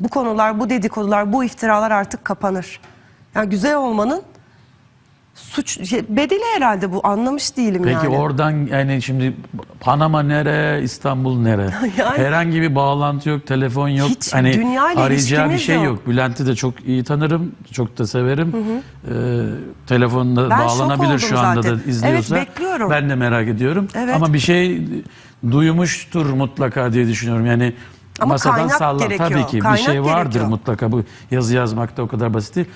bu konular, bu dedikodular, bu iftiralar artık kapanır. Yani güzel olmanın suç şey, bedeli herhalde bu anlamış değilim Peki yani. oradan yani şimdi Panama nere, İstanbul nere? Yani- Herhangi bir bağlantı yok, telefon yok. Hiç hani dünya ile arayacağı bir şey yok. yok. Bülent'i de çok iyi tanırım, çok da severim. Ee, telefonda Ben bağlanabilir şu anda zaten. da izliyorsa. Evet, bekliyorum. Ben de merak ediyorum. Evet. Ama bir şey duymuştur mutlaka diye düşünüyorum. Yani Ama masadan kaynak salla gerekiyor, tabii ki bir kaynak şey vardır gerekiyor. mutlaka. Bu yazı yazmakta o kadar basit değil.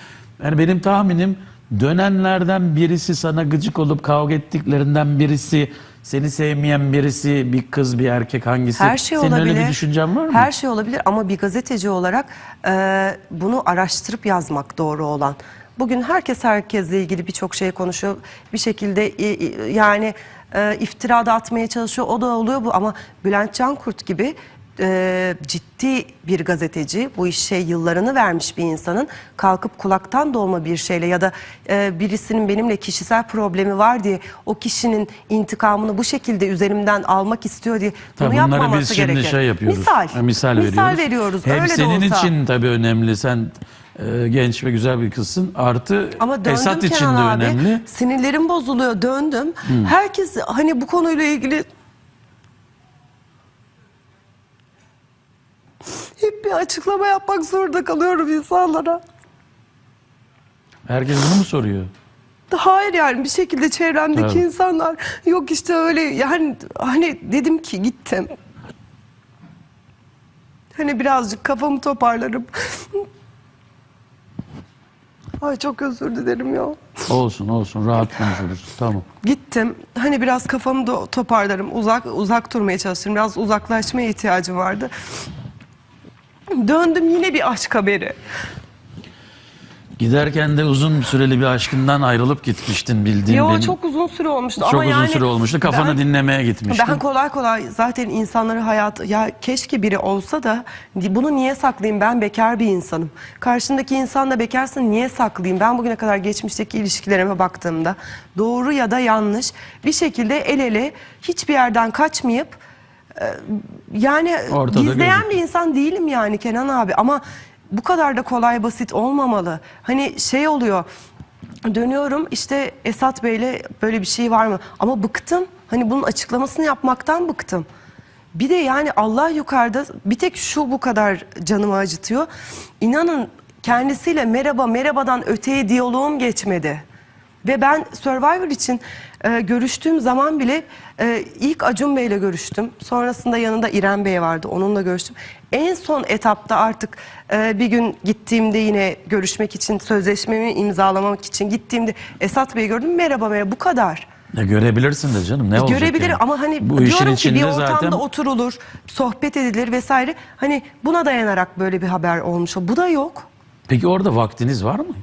Yani benim tahminim dönenlerden birisi sana gıcık olup kavga ettiklerinden birisi seni sevmeyen birisi bir kız bir erkek hangisi? Her şey Senin olabilir. öyle bir düşüncen var mı? Her şey olabilir ama bir gazeteci olarak e, bunu araştırıp yazmak doğru olan. Bugün herkes herkesle ilgili birçok şey konuşuyor. Bir şekilde i- i- yani e, iftira da atmaya çalışıyor. O da oluyor bu ama Bülent Cankurt gibi e, ciddi bir gazeteci, bu işe yıllarını vermiş bir insanın kalkıp kulaktan dolma bir şeyle ya da e, birisinin benimle kişisel problemi var diye o kişinin intikamını bu şekilde üzerimden almak istiyor diye Tabii bunu yapmaması biz şimdi gerekir. şey yapıyoruz. Misal. Ha, misal, Misal veriyoruz. veriyoruz. Hem Öyle de senin olsa. için tabii önemli. Sen e, genç ve güzel bir kızsın. Artı Ama döndüm Esat için de Kenan abi. önemli. Sinirlerim bozuluyor. Döndüm. Herkes hani bu konuyla ilgili açıklama yapmak zorunda kalıyorum insanlara. Herkes bunu mu soruyor? Hayır yani bir şekilde çevremdeki Evet. insanlar yok işte öyle yani hani dedim ki gittim. Hani birazcık kafamı toparlarım. Ay çok özür dilerim ya. Olsun olsun rahat konuşuruz. Tamam. Gittim. Hani biraz kafamı da toparlarım. Uzak uzak durmaya çalışırım. Biraz uzaklaşmaya ihtiyacım vardı. Döndüm yine bir aşk haberi. Giderken de uzun süreli bir aşkından ayrılıp gitmiştin bildiğim Yo benim. çok uzun süre olmuştu Çok ama uzun yani süre olmuştu. Kafanı ben- dinlemeye gitmiştin. Ben kolay kolay zaten insanları hayat ya keşke biri olsa da bunu niye saklayayım ben bekar bir insanım. Karşındaki insan da bekarsa niye saklayayım? Ben bugüne kadar geçmişteki ilişkilerime baktığımda doğru ya da yanlış bir şekilde el ele hiçbir yerden kaçmayıp e, yani Ortada gizleyen bir insan değilim yani Kenan abi ama bu kadar da kolay basit olmamalı. Hani şey oluyor dönüyorum işte Esat Bey'le böyle bir şey var mı? Ama bıktım. Hani bunun açıklamasını yapmaktan bıktım. Bir de yani Allah yukarıda bir tek şu bu kadar canımı acıtıyor. İnanın kendisiyle merhaba merhabadan öteye diyaloğum geçmedi. Ve ben Survivor için e, görüştüğüm zaman bile e, ilk Acun Bey'le görüştüm. Sonrasında yanında İrem Bey vardı. Onunla görüştüm. En son etapta artık e, bir gün gittiğimde yine görüşmek için, sözleşmemi imzalamak için gittiğimde Esat Bey'i gördüm. Merhaba merhaba bu kadar. Ya görebilirsin de canım ne olacak Görebilir yani? ama hani Bu diyorum ki bir ortamda zaten oturulur, sohbet edilir vesaire. Hani buna dayanarak böyle bir haber olmuş. Bu da yok. Peki orada vaktiniz var mı?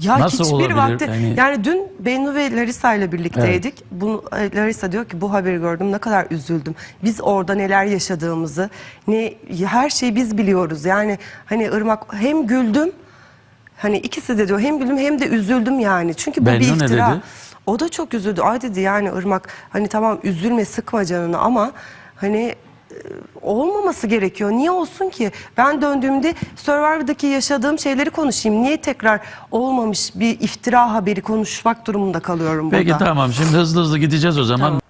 Ya Nasıl hiçbir olabilir? vakti Yani- yani, dün Bennu ve Larissa ile birlikteydik. Bunu e, Larissa diyor ki bu haberi gördüm ne kadar üzüldüm. Biz orada neler yaşadığımızı ne her şeyi biz biliyoruz. Yani hani Irmak hem güldüm hani ikisi de diyor hem güldüm hem de üzüldüm yani. Çünkü bu Bennu bir ne iftira. dedi? O da çok üzüldü. Ay dedi yani Irmak hani tamam üzülme sıkma canını ama hani olmaması gerekiyor. Niye olsun ki? Ben döndüğümde Survivor'daki yaşadığım şeyleri konuşayım. Niye tekrar olmamış bir iftira haberi konuşmak durumunda kalıyorum Peki burada? tamam şimdi hızlı hızlı gideceğiz o zaman.